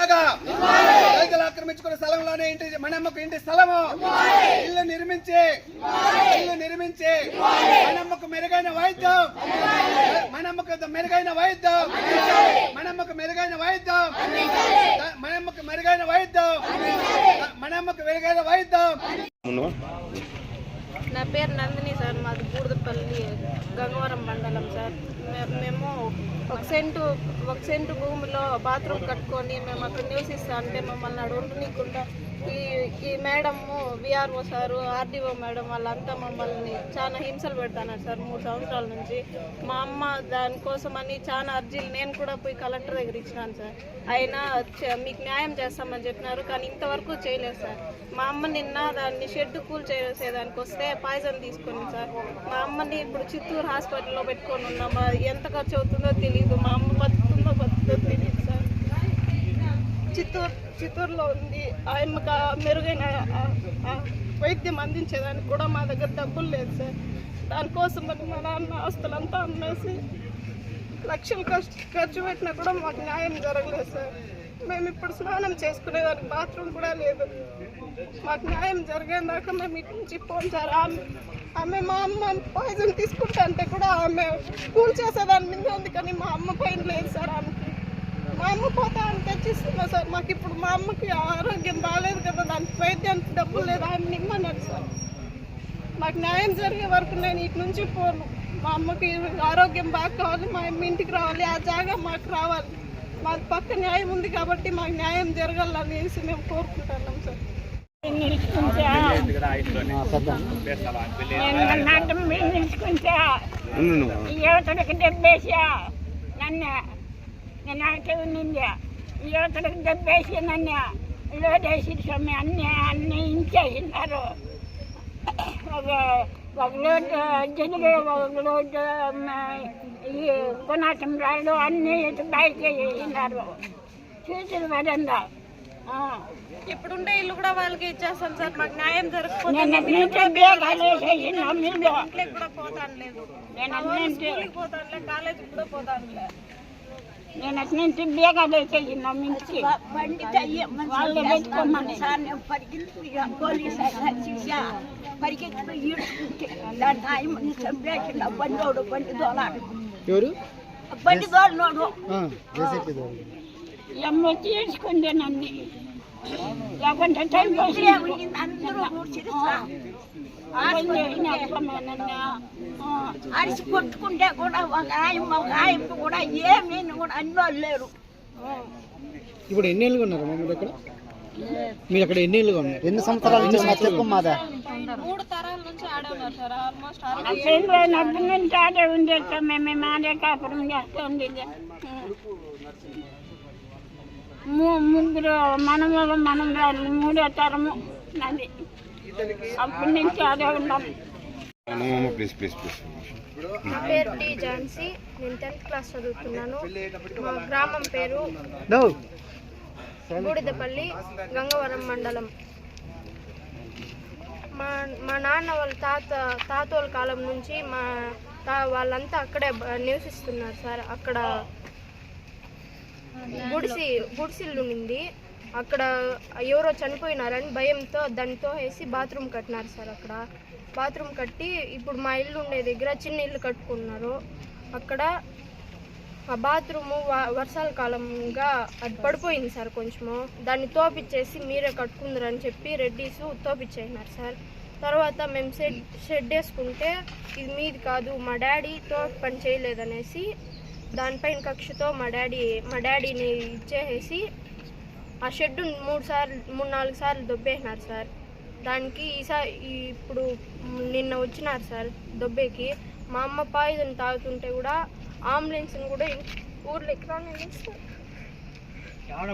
రైతులు ఆక్రమించుకున్న స్థలంలోనే ఇంటి మనమ్మకు ఇంటి స్థలము. ఇల్లు నిర్మించి ఇల్లు నిర్మించి మనమ్మకు మెరుగైన వైద్యం. మనమ్మకు మెరుగైన వైద్యం. మనమ్మకు మెరుగైన వైద్యం. మనమ్మకు మెరుగైన వైద్యం. మనమ్మకు మెరుగైన వైద్యం. నా పేరు నందిని సార్ మాది బూడిదపల్లి గంగవరం మండలం సార్. మేము ఒక సెంటు ఒక సెంటు భూమిలో బాత్రూమ్ కట్టుకొని మేము అక్కడ నివసిస్తా అంటే మమ్మల్ని అక్కడ ఉండనీయకుండా ఈ ఈ madam VRO sir RDO madam వాళ్ళంతా మమ్మల్ని చాలా హింసలు పెడతాన్నారు సార్ మూడు సంవత్సరాల నుంచి. మా అమ్మ దానికోసమని చాలా అర్జీలు నేను కూడా పోయి కలెక్టర్ దగ్గర ఇచ్చినాను సార్. అయినా మీకు న్యాయం చేస్తామని చెప్పినారు కానీ ఇంతవరకు చేయలేదు సార్. మా అమ్మ నిన్న దాన్ని షెడ్ కూల్ చేసేదానికి వస్తే పాయిజన్ తీసుకుని సార్. మా అమ్మని ఇప్పుడు చిత్తూరు హాస్పిటల్లో పెట్టుకొని ఉన్నాం అది ఎంత ఖర్చు అవుతుందో తెలియదు మా అమ్మ బతుకుతుందో బతుకుతుందో తెలియదు చిత్తూరు చిత్తూరులో ఉంది. ఆయన మెరుగైన వైద్యం అందించేదానికి కూడా మా దగ్గర డబ్బులు లేదు సార్. దానికోసం మరి మా నాన్న ఆస్తులంతా అమ్మేసి లక్షలు ఖర్చు ఖర్చు పెట్టినా కూడా మాకు న్యాయం జరగలేదు సార్. మేము ఇప్పుడు స్నానం చేసుకునేదానికి బాత్రూమ్ కూడా లేదు. మాకు న్యాయం జరిగేదాకా మేము ఇటు నుంచి పోంచారు సార్. ఆమె ఆమె మా అమ్మ పాయిజన్ తీసుకుంటా అంటే కూడా ఆమె కూల్ చేసేదాని మీద ఉంది కానీ మా అమ్మ పైన లేదు సార్. ఆమె మా అమ్మ పోతా అని తెచ్చిస్తున్నా సార్ మాకు ఇప్పుడు మా అమ్మకి ఆరోగ్యం బాగాలేదు కదా దానికి వైద్యానికి డబ్బులు లేదు ఆయన ఇమ్మన్నాడు సార్ మాకు న్యాయం జరిగే వరకు నేను ఇటు నుంచి పోను మా అమ్మకి ఆరోగ్యం బాగా కావాలి మా అమ్మ ఇంటికి రావాలి ఆ జాగా మాకు రావాలి మాకు పక్క న్యాయం ఉంది కాబట్టి మాకు న్యాయం జరగాలనేసి మేము కోరుకుంటున్నాం సార్ నేను నాటం నిలుచుకుంటా యువతడికి దెబ్బేసా నన్ను ఆటే ఉన్నింది. యువతడికి దెబ్బేసి నన్ను లోడేసి స్వామి. అన్ని అన్ని ఇంచేసినారు ఒక ఒక లోటు జనులు ఒక లోటు ఈ గుణాటం రాళ్ళు అన్ని ఇటు బయట వేసినారు. చేతులు పడందా ఇప్పుడుండే ఇల్లు కూడా వాళ్ళకి ఇచ్చేస్తాం సార్. మాకు న్యాయం బేగాలు వేసేసిన మీద ఇంట్లోకి కూడా పోతాను లేదు నేను అట్నుంచి స్కూల్కి పోతానులే కాలేజీకి కూడా పోతానులే నేను అట్నుంచి బేగాలు వేసేసిన మించి వాళ్ళు పెట్టుకోమని ఎవరు? బండి దోలినోడు ఎమ్మ తీసుకుంది నన్ను. లేకుంటే టైం అందరూ అరిసి కొట్టుకుంటే కూడా ఒక ఆయన ఒక ఆయన కూడా ఏమీ కూడా అన్నోళ్ళు లేరు ఇప్పుడు ఎన్ని ఏళ్ళుగా ఉన్నారు మీరు ఇక్కడ మీరు అక్కడ ఎన్ని ఏళ్ళుగా ఉన్నారు? ఎన్ని సంవత్సరాల నుంచి చెప్పు మాదా. మూడు తరాల నుంచి ఆడే ఉన్నారు సార్ ఆల్మోస్ట్ అసలు నుంచి ఆడే ఉండేస్తాం మేము మాదే కాపురం చేస్తూ ఉండేది ము- ముగ్గురు మనవలు మనవరాలు మూడో తరము నాది. అప్పటి నుంచి ఆడే ఉన్నాం. ప్లీజ్ ప్లీజ్ ప్లీజ్ నా పేరు డి ఝాన్సీ. నేను టెన్త్ క్లాస్ చదువుతున్నాను. మా గ్రామం పేరు బూడిదపల్లి గంగవరం మండలం. మా మా నాన్న వాళ్ళ తాత తాతోల కాలం నుంచి మా తా వాళ్ళంతా అక్కడే నివసిస్తున్నారు సార్. అక్కడ గుడిసి గుడిసిల్లు ఉంది అక్కడ ఎవరో చనిపోయినారని భయంతో దానితో వేసి బాత్రూమ్ కట్టినారు సార్ అక్కడ. బాత్రూమ్ కట్టి ఇప్పుడు మా ఇల్లు ఉండే దగ్గర చిన్న ఇల్లు కట్టుకున్నారు. అక్కడ ఆ బాత్రూము వ- వర్షాల కాలంగా అది పడిపోయింది సార్ కొంచెము. దాన్ని తోపిచ్చేసి మీరే కట్టుకుందరని చెప్పి రెడ్డీస్ తోపిచ్చేసినారు సార్. తర్వాత మేము షెడ్ షెడ్ వేసుకుంటే ఇది మీది కాదు మా డాడీ తోట పని చేయలేదనేసి దానిపైన కక్షతో మా డాడీ మా డాడీని ఇచ్చేసేసి ఆ షెడ్ మూడు సార్లు మూడు నాలుగు సార్లు దొబ్బేసినారు సార్. దానికి ఈసారి ఇప్పుడు నిన్న వచ్చినారు సార్ దొబ్బేకి. మా అమ్మ పాయిజన్ తాగుతుంటే కూడా అంబులెన్స్ని కూడా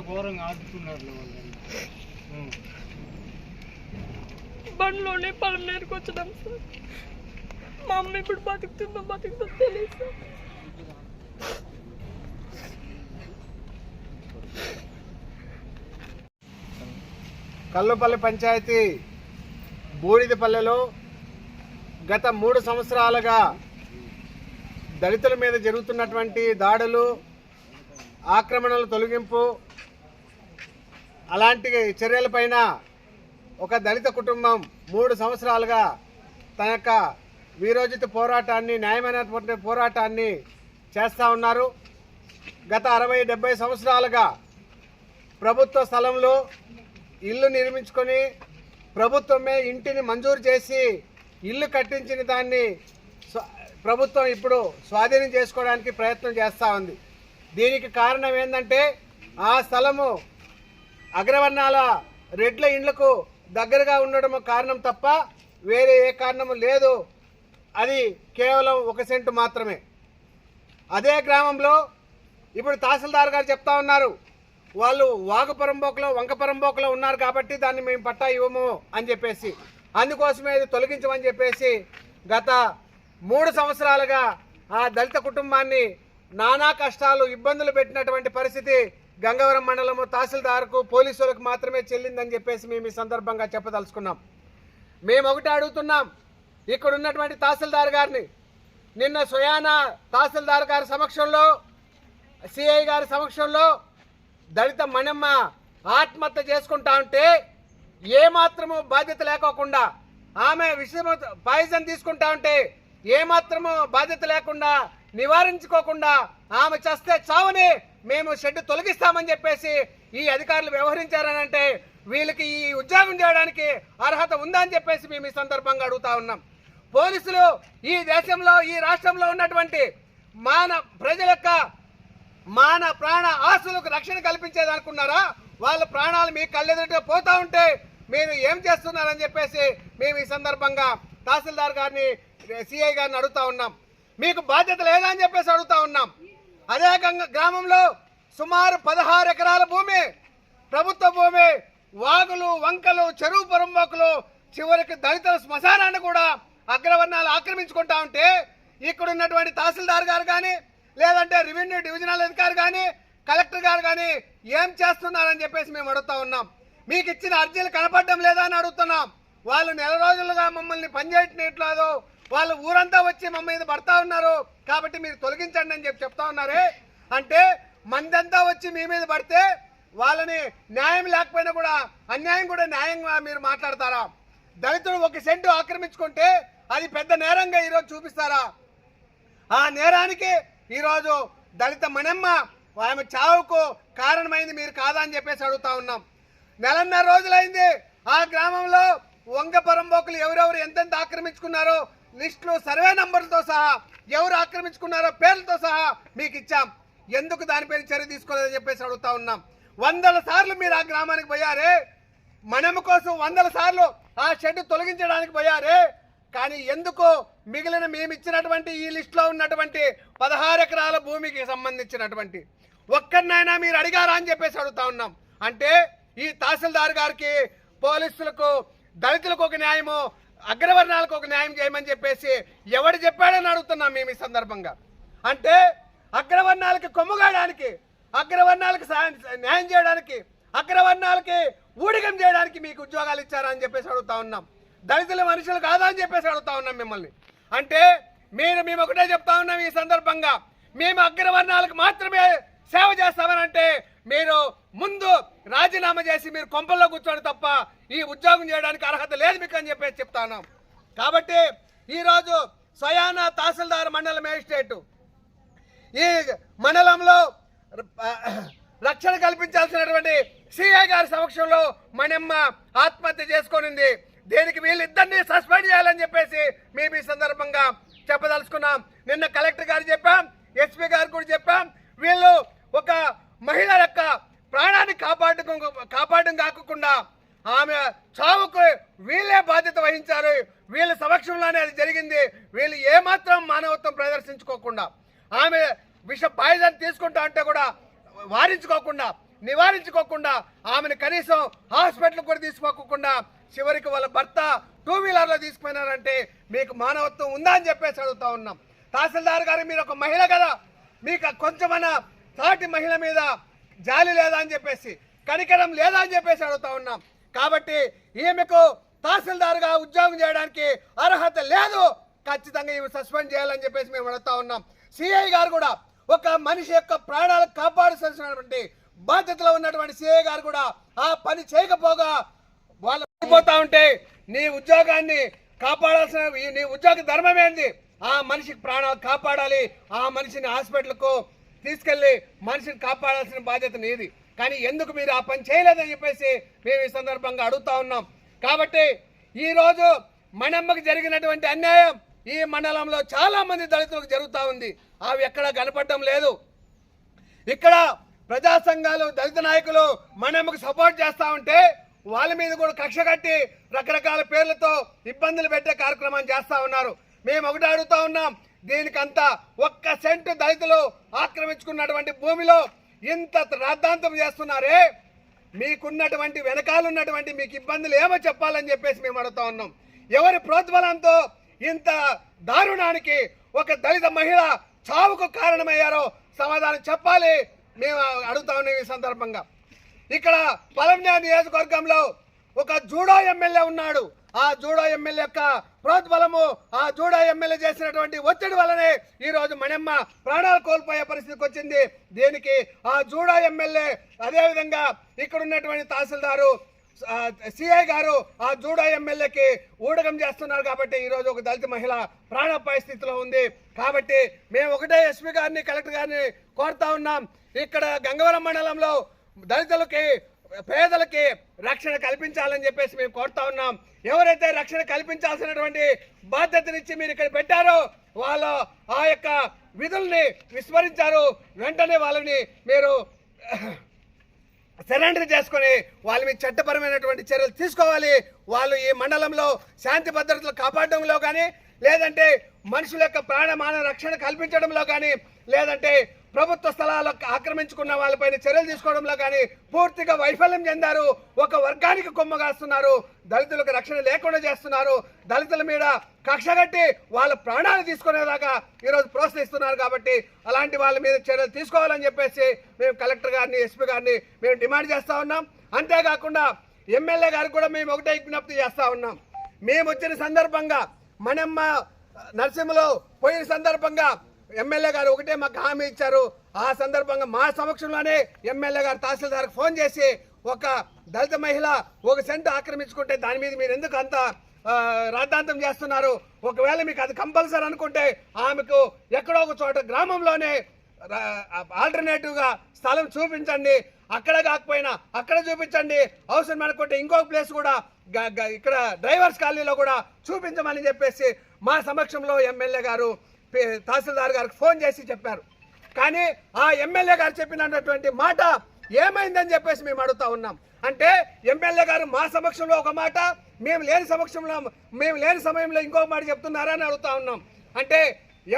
ఘోరంగా ఆడుతున్నారు బండ్లోనే పల్లెరుకు వచ్చినాం సార్. మా అమ్మ ఇప్పుడు బతుకుతుందో బతుకుతుందో తెలియదు సార్. కల్లుపల్లి పంచాయతీ బూడిదపల్లెలో గత మూడు సంవత్సరాలుగా దళితుల మీద జరుగుతున్నటువంటి దాడులు ఆక్రమణల తొలగింపు అలాంటి చర్యలపైన ఒక దళిత కుటుంబం మూడు సంవత్సరాలుగా తన యొక్క వీరోజిత పోరాటాన్ని న్యాయమైనటువంటి పోరాటాన్ని చేస్తూ ఉన్నారు. గత అరవై డెబ్బై సంవత్సరాలుగా ప్రభుత్వ స్థలంలో ఇల్లు నిర్మించుకొని ప్రభుత్వమే ఇంటిని మంజూరు చేసి ఇల్లు కట్టించిన దాన్ని ప్రభుత్వం ఇప్పుడు స్వాధీనం చేసుకోవడానికి ప్రయత్నం చేస్తూ ఉంది. దీనికి కారణం ఏంటంటే ఆ స్థలము అగ్రవర్ణాల రెడ్ల ఇండ్లకు దగ్గరగా ఉండడం కారణం తప్ప వేరే ఏ కారణము లేదు. అది కేవలం ఒక సెంటు మాత్రమే. అదే గ్రామంలో ఇప్పుడు తహసీల్దార్ గారు చెప్తా ఉన్నారు. వాళ్ళు వాగుపరంబోకలో వంకపరంబోకలో ఉన్నారు కాబట్టి దాన్ని మేము పట్టా ఇవ్వము అని చెప్పేసి అందుకోసమే ఇది తొలగించమని చెప్పేసి గత మూడు సంవత్సరాలుగా ఆ దళిత కుటుంబాన్ని నానా కష్టాలు ఇబ్బందులు పెట్టినటువంటి పరిస్థితి గంగవరం మండలము తహసీల్దార్కు పోలీసులకు మాత్రమే చెల్లిందని చెప్పేసి మేము ఈ సందర్భంగా చెప్పదలుచుకున్నాం. మేము ఒకటి అడుగుతున్నాం ఇక్కడ ఉన్నటువంటి తహసీల్దార్ గారిని. నిన్న సుయానా తహసీల్దార్ గారి సమక్షంలో సిఐ గారి సమక్షంలో దళిత మణమ్మ ఆత్మహత్య చేసుకుంటా ఉంటే ఏమాత్రము బాధ్యత లేకోకుండా ఆమె విషయం పాయిజన్ తీసుకుంటా ఉంటే ఏమాత్రము బాధ్యత లేకుండా నివారించుకోకుండా ఆమె చస్తే చావుని మేము షెడ్ తొలగిస్తామని చెప్పేసి ఈ అధికారులు వ్యవహరించారనంటే వీళ్ళకి ఈ ఉద్యోగం చేయడానికి అర్హత ఉందా అని చెప్పేసి మేము ఈ సందర్భంగా అడుగుతా ఉన్నాం. పోలీసులు ఈ దేశంలో ఈ రాష్ట్రంలో ఉన్నటువంటి మాన ప్రజల యొక్క మాన ప్రాణ ఆస్తులకు రక్షణ కల్పించేదనుకున్నారా వాళ్ళ ప్రాణాలు మీ కళ్ళెదుట పోతా ఉంటే మీరు ఏం చేస్తున్నారని చెప్పేసి మేము ఈ సందర్భంగా తహసీల్దార్ గారిని సిఐ గారిని అడుగుతా ఉన్నాం. మీకు బాధ్యత లేదా అని చెప్పేసి అడుగుతా ఉన్నాం. అదే గ్రామంలో సుమారు పదహారు ఎకరాల భూమి ప్రభుత్వ భూమి వాగులు వంకలు చెరువు పొరంబోకులు చివరికి దళితుల శ్మశానాన్ని కూడా అగ్రవర్ణాలు ఆక్రమించుకుంటా ఉంటే ఇక్కడ ఉన్నటువంటి తహసీల్దార్ గారు కానీ లేదంటే రెవెన్యూ డివిజనల్ అధికారి కానీ కలెక్టర్ గారు కానీ ఏం చేస్తున్నారని చెప్పేసి మేము అడుగుతా ఉన్నాం. మీకు ఇచ్చిన అర్జీలు కనపడడం లేదా అని అడుగుతున్నాం. వాళ్ళు నెల రోజులుగా మమ్మల్ని పనిచేయట్లేదు వాళ్ళు ఊరంతా వచ్చి మమ్మల్ని మీద పడతా ఉన్నారు. కాబట్టి మీరు తొలగించండి అని చెప్పి చెప్తా ఉన్నారే. అంటే మందంతా వచ్చి మీ మీద పడితే వాళ్ళని న్యాయం లేకపోయినా కూడా అన్యాయం కూడా న్యాయంగా మీరు మాట్లాడతారా? దళితుడు ఒక సెంటు ఆక్రమించుకుంటే అది పెద్ద నేరంగా ఈరోజు చూపిస్తారా? ఆ నేరానికి ఈరోజు దళిత మణమ్మ ఆమె చావుకు కారణమైంది మీరు కాదా అని చెప్పేసి అడుగుతా ఉన్నాం. నెలన్నర రోజులైంది. ఆ గ్రామంలో వంగ పరంబోకులు ఎవరెవరు ఎంతెంత ఆక్రమించుకున్నారో లిస్టులు సర్వే నంబర్లతో సహా ఎవరు ఆక్రమించుకున్నారో పేర్లతో సహా మీకు ఇచ్చాం. ఎందుకు దానిపైన చర్య తీసుకోలేదని చెప్పేసి అడుగుతా ఉన్నాం. వందల సార్లు మీరు ఆ గ్రామానికి పోయారే. మనము కోసం వందల సార్లు ఆ షెడ్ తొలగించడానికి పోయారే. కానీ ఎందుకు మిగిలిన మేము ఇచ్చినటువంటి ఈ లిస్టులో ఉన్నటువంటి పదహారు ఎకరాల భూమికి సంబంధించినటువంటి ఒక్కరినైనా మీరు అడిగారా అని చెప్పేసి అడుగుతా ఉన్నాం. అంటే ఈ తహసీల్దార్ గారికి పోలీసులకు దళితులకు ఒక న్యాయము అగ్రవర్ణాలకు ఒక న్యాయం చేయమని చెప్పేసి ఎవడు చెప్పాడని అడుగుతున్నాం మేము ఈ సందర్భంగా. అంటే అగ్రవర్ణాలకి కొమ్ముగాయడానికి అగ్రవర్ణాలకు న్యాయం చేయడానికి అగ్రవర్ణాలకి ఊడిగం చేయడానికి మీకు ఉద్యోగాలు ఇచ్చారా అని చెప్పేసి అడుగుతా ఉన్నాం. దళితుల మనుషులు కాదా అని చెప్పేసి అడుగుతా ఉన్నాం మిమ్మల్ని. అంటే మీరు మేము ఒకటే చెప్తా ఉన్నాం ఈ సందర్భంగా. మేము అగ్రవర్ణాలకు మాత్రమే సేవ చేస్తామనంటే మీరు ముందు రాజీనామా చేసి మీరు కొంపల్లో కూర్చోండి తప్ప ఈ ఉద్యోగం చేయడానికి అర్హత లేదు మీకు అని చెప్పేసి చెప్తాను కాబట్టి ఈరోజు స్వయాన తహసీల్దార్ మండల మేజిస్ట్రేటు ఈ మండలంలో రక్షణ కల్పించాల్సినటువంటి సిఐ గారి సమక్షంలో మణమ్మ ఆత్మహత్య చేసుకొనింది. దీనికి వీళ్ళిద్దరినీ సస్పెండ్ చేయాలని చెప్పేసి మేము ఈ సందర్భంగా చెప్పదలుచుకున్నాం. నిన్న కలెక్టర్ గారు చెప్పాం ఎస్పీ గారు కూడా చెప్పాం. వీళ్ళు ఒక మహిళ యొక్క ప్రాణాన్ని కాపాడు కాపాడడం కాకుండా ఆమె చావుకు వీళ్ళే బాధ్యత వహించారు. వీళ్ళ సమక్షంలోనే అది జరిగింది. వీళ్ళు ఏమాత్రం మానవత్వం ప్రదర్శించుకోకుండా ఆమె విష పాయిజన్ తీసుకుంటా అంటే కూడా వారించుకోకుండా నివారించుకోకుండా ఆమెను కనీసం హాస్పిటల్ కూడా తీసుకోకుండా చివరికి వాళ్ళ భర్త టూ వీలర్లో తీసుకుపోయినారంటే మీకు మానవత్వం ఉందా అని చెప్పేసి అడుగుతా ఉన్నాం. తహసీల్దార్ గారు మీరు ఒక మహిళ కదా మీకు కొంచెమన్నా సాటి మహిళ మీద జాలి లేదా అని చెప్పేసి కనికరం లేదా అని చెప్పేసి అడుగుతా ఉన్నాం. కాబట్టి ఈమెకు తహసీల్దార్గా ఉద్యోగం చేయడానికి అర్హత లేదు. ఖచ్చితంగా ఈమె సస్పెండ్ చేయాలని చెప్పేసి మేము అడుగుతా ఉన్నాం. సిఐ గారు కూడా ఒక మనిషి యొక్క ప్రాణాలు కాపాడుసినటువంటి బాధ్యతలో ఉన్నటువంటి సిఐ గారు కూడా ఆ పని చేయకపోగా పోతా ఉంటే నీ ఉద్యోగాన్ని కాపాడాల్సిన నీ ఉద్యోగ ధర్మం ఏంది? ఆ మనిషికి ప్రాణాలు కాపాడాలి ఆ మనిషిని హాస్పిటల్కు తీసుకెళ్ళి మనిషిని కాపాడాల్సిన బాధ్యత నీది. కానీ ఎందుకు మీరు ఆ పని చేయలేదని చెప్పేసి మేము ఈ సందర్భంగా అడుగుతా ఉన్నాం. కాబట్టి ఈ రోజు జరిగినటువంటి అన్యాయం ఈ మండలంలో చాలామంది దళితులకు జరుగుతూ ఉంది. అవి ఎక్కడా కనపడడం లేదు. ఇక్కడ ప్రజా సంఘాలు దళిత నాయకులు మనమ్మకు సపోర్ట్ చేస్తూ ఉంటే వాళ్ళ మీద కూడా కక్ష కట్టి రకరకాల పేర్లతో ఇబ్బందులు పెట్టే కార్యక్రమం చేస్తా ఉన్నారు. మేము ఒకటి అడుగుతా ఉన్నాం దీనికంతా ఒక్క సెంటు దళితులు ఆక్రమించుకున్నటువంటి భూమిలో ఇంత రాద్ధాంతం చేస్తున్నారే? మీకున్నటువంటి వెనకాలన్నటువంటి మీకు ఇబ్బందులు ఏమో చెప్పాలని చెప్పేసి మేము అడుగుతా ఉన్నాం. ఎవరి ప్రోద్బలంతో ఇంత దారుణానికి ఒక దళిత మహిళ చావుకు కారణమయ్యారో సమాధానం చెప్పాలి. మేము అడుగుతా ఉన్నాం ఈ సందర్భంగా. ఇక్కడ పలంన్యా నియోజకవర్గంలో ఒక జూడో ఎమ్మెల్యే ఉన్నాడు. ఆ జూడో ఎమ్మెల్యే యొక్క ప్రోద్బలము ఆ జూడో ఎమ్మెల్యే చేసినటువంటి ఒత్తిడి వల్లనే ఈ రోజు మణమ్మ ప్రాణాలు కోల్పోయే పరిస్థితికి వచ్చింది. దీనికి ఆ జూడో ఎమ్మెల్యే అదేవిధంగా ఇక్కడ ఉన్నటువంటి తహసీల్దారు సిఐ గారు ఆ జూడో ఎమ్మెల్యేకి ఊడగం చేస్తున్నారు కాబట్టి ఈరోజు ఒక దళిత మహిళ ప్రాణాపాయ స్థితిలో ఉంది. కాబట్టి మేము ఒకటే ఎస్పీ గారిని కలెక్టర్ గారిని కోరుతా ఉన్నాం. ఇక్కడ గంగవరం మండలంలో దళితులకి పేదలకి రక్షణ కల్పించాలని చెప్పేసి మేము కోరుతా ఉన్నాం. ఎవరైతే రక్షణ కల్పించాల్సినటువంటి బాధ్యతనిచ్చి మీరు ఇక్కడ పెట్టారో వాళ్ళు ఆ యొక్క విధుల్ని విస్మరించారు. వెంటనే వాళ్ళని మీరు సరెండర్ చేసుకొని వాళ్ళ మీద చట్టపరమైనటువంటి చర్యలు తీసుకోవాలి. వాళ్ళు ఈ మండలంలో శాంతి భద్రతలు కాపాడడంలో కానీ లేదంటే మనుషుల యొక్క ప్రాణమాన రక్షణ కల్పించడంలో కానీ లేదంటే ప్రభుత్వ స్థలాలు ఆక్రమించుకున్న వాళ్ళపైన చర్యలు తీసుకోవడంలో కానీ పూర్తిగా వైఫల్యం చెందారు. ఒక వర్గానికి కొమ్మగాస్తున్నారు దళితులకు రక్షణ లేకుండా చేస్తున్నారు. దళితుల మీద కక్ష కట్టి వాళ్ళ ప్రాణాలు తీసుకునేదాకా ఈరోజు ప్రోత్సహిస్తున్నారు కాబట్టి అలాంటి వాళ్ళ మీద చర్యలు తీసుకోవాలని చెప్పేసి మేము కలెక్టర్ గారిని ఎస్పీ గారిని మేము డిమాండ్ చేస్తూ ఉన్నాం. అంతేకాకుండా ఎమ్మెల్యే గారికి కూడా మేము ఒకటే విజ్ఞప్తి చేస్తూ ఉన్నాం. మేము వచ్చిన సందర్భంగా మనమ్మ నరసింహలో పోయిన సందర్భంగా ఎమ్మెల్యే గారు ఒకటే మాకు హామీ ఇచ్చారు. ఆ సందర్భంగా మా సమక్షంలోనే ఎమ్మెల్యే గారు తహసీల్దార్కి ఫోన్ చేసి ఒక దళిత మహిళ ఒక సెంటు ఆక్రమించుకుంటే దాని మీద మీరు ఎందుకు అంత రాద్ధాంతం చేస్తున్నారు? ఒకవేళ మీకు అది కంపల్సరీ అనుకుంటే ఆమెకు ఎక్కడో ఒక చోట గ్రామంలోనే ఆల్టర్నేటివ్గా స్థలం చూపించండి. అక్కడ కాకపోయినా అక్కడ చూపించండి. అవసరం అనుకుంటే ఇంకొక ప్లేస్ కూడా ఇక్కడ డ్రైవర్స్ కాలనీలో కూడా చూపించమని చెప్పేసి మా సమక్షంలో ఎమ్మెల్యే గారు తహసీల్దార్ గారికి ఫోన్ చేసి చెప్పారు. కానీ ఆ ఎమ్మెల్యే గారు చెప్పినటువంటి మాట ఏమైందని చెప్పేసి మేము అడుగుతా ఉన్నాం. అంటే ఎమ్మెల్యే గారు మా సమక్షంలో ఒక మాట మేము లేని సమక్షంలో మేము లేని సమయంలో ఇంకొక మాట చెప్తున్నారని అడుగుతా ఉన్నాం. అంటే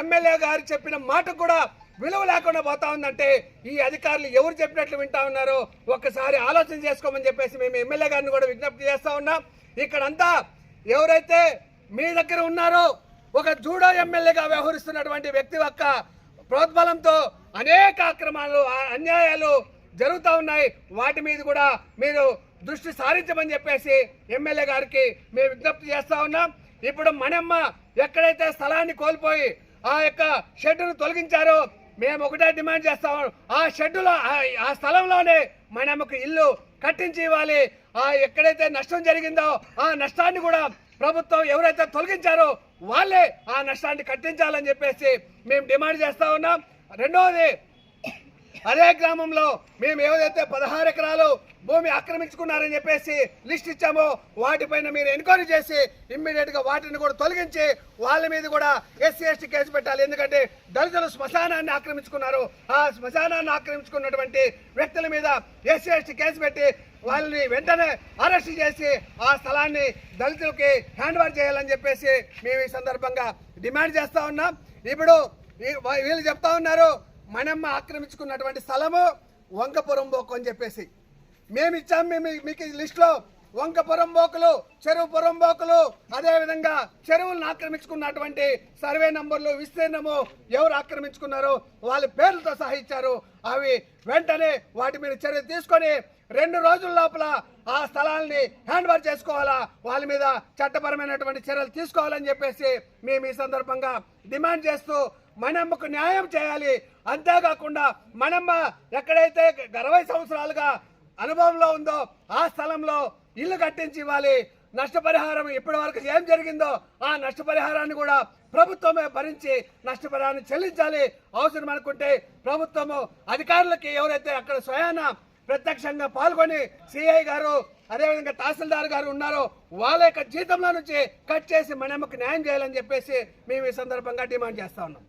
ఎమ్మెల్యే గారు చెప్పిన మాట కూడా విలువ లేకుండా పోతా ఉందంటే ఈ అధికారులు ఎవరు చెప్పినట్లు వింటా ఉన్నారో ఒక్కసారి ఆలోచన చేసుకోమని చెప్పేసి మేము ఎమ్మెల్యే గారిని కూడా విజ్ఞప్తి చేస్తా ఉన్నాం. ఇక్కడంతా ఎవరైతే మీ దగ్గర ఉన్నారో ఒక జూడో ఎమ్మెల్యేగా వ్యవహరిస్తున్నటువంటి వ్యక్తి యొక్క ప్రోద్బలంతో అనేక అక్రమాలు ఆ అన్యాయాలు జరుగుతూ ఉన్నాయి. వాటి మీద కూడా మీరు దృష్టి సారించమని చెప్పేసి ఎమ్మెల్యే గారికి మేము విజ్ఞప్తి చేస్తూ ఉన్నాం. ఇప్పుడు మనమ్మ ఎక్కడైతే స్థలాన్ని కోల్పోయి ఆ యొక్క షెడ్డును తొలగించారో మేము ఒకటే డిమాండ్ చేస్తాము ఆ షెడ్డులో ఆ స్థలంలోనే మనమ్మకు ఇల్లు కట్టించి ఇవ్వాలి. ఆ ఎక్కడైతే నష్టం జరిగిందో ఆ నష్టాన్ని కూడా ప్రభుత్వం ఎవరైతే తొలగించారో వాళ్ళే ఆ నష్టాన్ని కట్టించాలని చెప్పేసి మేము డిమాండ్ చేస్తా ఉన్నాం. రెండవది అదే గ్రామంలో మేము ఏదైతే పదహారు ఎకరాలు భూమి ఆక్రమించుకున్నారని చెప్పేసి లిస్ట్ ఇచ్చామో వాటిపైన మీరు ఎంక్వైరీ చేసి ఇమ్మీడియట్గా వాటిని కూడా తొలగించి వాళ్ళ మీద కూడా ఎస్సీ ఎస్టీ కేసు పెట్టాలి. ఎందుకంటే దళితులు శ్మశానాన్ని ఆక్రమించుకున్నారు. ఆ శ్మశానాన్ని ఆక్రమించుకున్నటువంటి వ్యక్తుల మీద ఎస్సీ ఎస్టీ కేసు పెట్టి వాళ్ళని వెంటనే అరెస్ట్ చేసి ఆ స్థలాన్ని దళితులకి హ్యాండ్ ఓవర్ చేయాలని చెప్పేసి మేము ఈ సందర్భంగా డిమాండ్ చేస్తూ ఉన్నాం. ఇప్పుడు వీళ్ళు చెప్తా ఉన్నారు మనమ్మ ఆక్రమించుకున్నటువంటి స్థలము వంకపురం బోకు అని చెప్పేసి. మేము ఇచ్చాం మేము మీకు ఈ లిస్టులో వంకపురం బోకులు చెరువు పురం బోకులు అదేవిధంగా చెరువులను ఆక్రమించుకున్నటువంటి సర్వే నంబర్లు విస్తీర్ణము ఎవరు ఆక్రమించుకున్నారో వాళ్ళ పేర్లతో సహా ఇచ్చారు. అవి వెంటనే వాటి మీద చర్య తీసుకొని రెండు రోజుల లోపల ఆ స్థలాల్ని హ్యాండ్ ఓవర్ చేసుకోవాలా? వాళ్ళ మీద చట్టపరమైనటువంటి చర్యలు తీసుకోవాలని చెప్పేసి మేము ఈ సందర్భంగా డిమాండ్ చేస్తూ మనమ్మకు న్యాయం చేయాలి. అంతేకాకుండా మనమ్మ ఎక్కడైతే అరవై సంవత్సరాలుగా అనుభవంలో ఉందో ఆ స్థలంలో ఇల్లు కట్టించి ఇవ్వాలి. నష్టపరిహారం ఇప్పటి వరకు ఏం జరిగిందో ఆ నష్టపరిహారాన్ని కూడా ప్రభుత్వమే భరించి నష్టపరిహారాన్ని చెల్లించాలి. అవసరం అనుకుంటే ప్రభుత్వము అధికారులకి ఎవరైతే అక్కడ స్వయాన ప్రత్యక్షంగా పాల్గొని సిఐ గారు అదేవిధంగా తహసీల్దార్ గారు ఉన్నారో వాళ్ళ యొక్క జీతంలో నుంచి కట్ చేసి మనమ్మకు న్యాయం చేయాలని చెప్పేసి మేము ఈ సందర్భంగా డిమాండ్ చేస్తా ఉన్నాం.